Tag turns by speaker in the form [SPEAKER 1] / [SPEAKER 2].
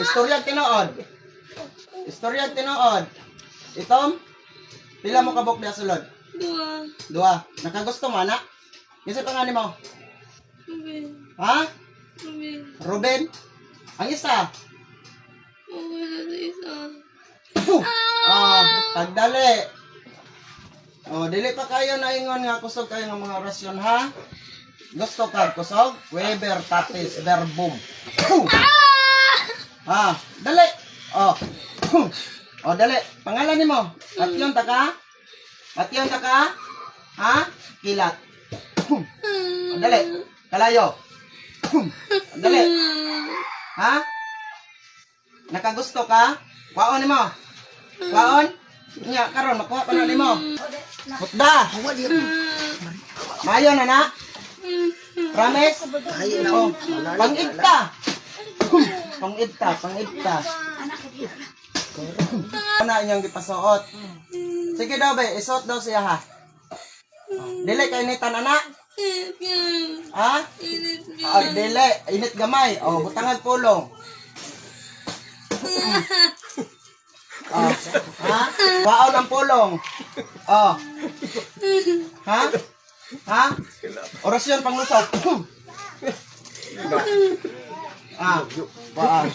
[SPEAKER 1] istorya tinuod. Istorya tinuod. Itom, pila mo kabok diya sulod?
[SPEAKER 2] Dua.
[SPEAKER 1] Dua. Nakagusto mo, anak? Kasi pangalan mo?
[SPEAKER 2] Ruben.
[SPEAKER 1] Ha?
[SPEAKER 2] Ruben.
[SPEAKER 1] Ruben? Ang isa?
[SPEAKER 2] Okay na sa isa.
[SPEAKER 1] Ah, tagdali. Oh, dili pa kayo naingon nga kusog kayo ng mga orasyon ha? Gusto ka kusog? Weber tatis verbum. Ha, dali. Oh. oh, dali. Pangalan nimo? Atyon ta ka? Atyon ta ka? Ha? Kilat. Oh, dali. Kalayo. dali. Ha? Nakagusto ka? Kwaon nimo. Kwaon? Nya karon makuha pa na nimo. Mutda. Mayo na na. Promise? Oh, pangidta. Pangidta, pangidta. Ano inyong gipasuot? Sige daw ba, isuot daw siya ha. Dili kay.
[SPEAKER 2] Init yan.
[SPEAKER 1] Ha? Ah, dili, init gamay. Oh, butangag pulong. Oh, ha? Baon ang pulong. Oh. Ha? Ha? Orasyon panglusok. ah. Baon.